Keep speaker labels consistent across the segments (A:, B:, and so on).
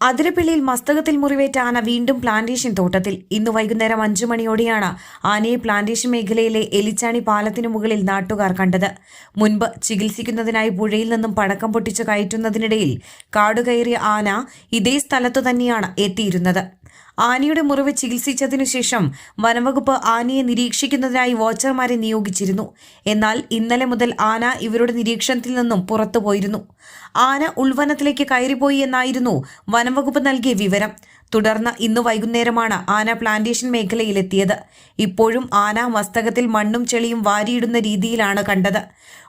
A: അതിരപ്പള്ളിയിൽ മസ്തകത്തിൽ മുറിവേറ്റ ആന വീണ്ടും പ്ലാന്റേഷൻ തോട്ടത്തിൽ. ഇന്ന് വൈകുന്നേരം അഞ്ചു മണിയോടെയാണ് ആനയെ പ്ലാന്റേഷൻ മേഖലയിലെ എലിച്ചാണി പാലത്തിനു മുകളിൽ നാട്ടുകാർ കണ്ടത്. മുൻപ് ചികിത്സിക്കുന്നതിനായി പുഴയിൽ നിന്നും പടക്കം പൊട്ടിച്ച് കയറ്റുന്നതിനിടയിൽ കാടുകയറിയ ആന ഇതേ സ്ഥലത്തു തന്നെയാണ് എത്തിയിരുന്നത്. ആനയുടെ മുറിവ് ചികിത്സിച്ചതിനു ശേഷം വനംവകുപ്പ് ആനയെ നിരീക്ഷിക്കുന്നതിനായി വാച്ചർമാരെ നിയോഗിച്ചിരുന്നു. എന്നാൽ ഇന്നലെ മുതൽ ആന ഇവരുടെ നിരീക്ഷണത്തിൽ നിന്നും പുറത്തുപോയിരുന്നു. ആന ഉൾവനത്തിലേക്ക് കയറിപ്പോയി എന്നായിരുന്നു വനംവകുപ്പ് നൽകിയ വിവരം. തുടർന്ന് ഇന്ന് വൈകുന്നേരമാണ് ആന പ്ലാന്റേഷൻ മേഖലയിലെത്തിയത്. ഇപ്പോഴും ആന മസ്തകത്തിൽ മണ്ണും ചെളിയും വാരിയിടുന്ന രീതിയിലാണ് കണ്ടത്.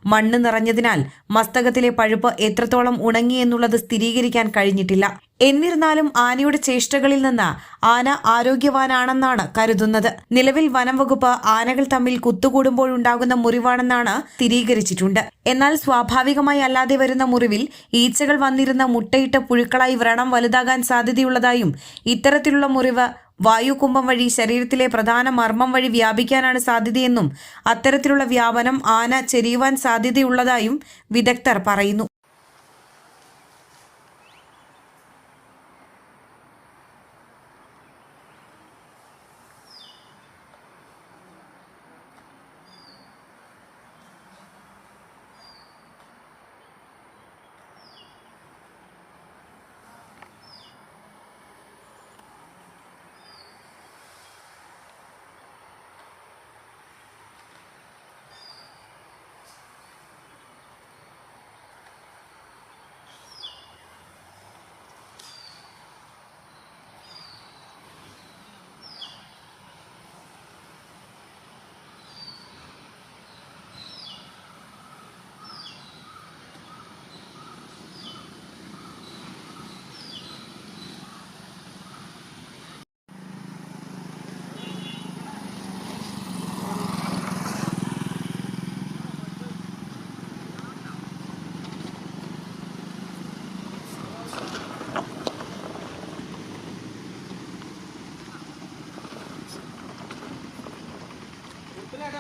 A: മണ്ണ് നിറഞ്ഞതിനാൽ മസ്തകത്തിലെ പഴുപ്പ് എത്രത്തോളം ഉണങ്ങിയെന്നുള്ളത് സ്ഥിരീകരിക്കാൻ കഴിഞ്ഞിട്ടില്ല. എന്നിരുന്നാലും ആനയുടെ ചേഷ്ടകളിൽ നിന്ന് ആന ആരോഗ്യവാനാണെന്നാണ് കരുതുന്നത്. നിലവിൽ വനം വകുപ്പ് ആനകൾ തമ്മിൽ കുത്തുകൂടുമ്പോഴുണ്ടാകുന്ന മുറിവാണെന്നാണ് സ്ഥിരീകരിച്ചിട്ടുണ്ട്. എന്നാൽ സ്വാഭാവികമായി അല്ലാതെ വരുന്ന മുറിവിൽ ഈച്ചകൾ വന്നിരുന്ന മുട്ടയിട്ട പുഴുക്കളായി വ്രണം വലുതാകാൻ സാധ്യതയുള്ളതായും ഇത്തരത്തിലുള്ള മുറിവ് വായുകുംഭം വഴി ശരീരത്തിലെ പ്രധാന മർമ്മം വഴി വ്യാപിക്കാനാണ് സാധ്യതയെന്നും അത്തരത്തിലുള്ള വ്യാപനം ആന ചെരിയുവാൻ സാധ്യതയുള്ളതായും വിദഗ്ധർ പറയുന്നു.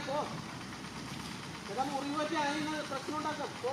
B: പോ മുറിവ് പറ്റി അതിന് പ്രശ്നം ഉണ്ടാക്കാം പോ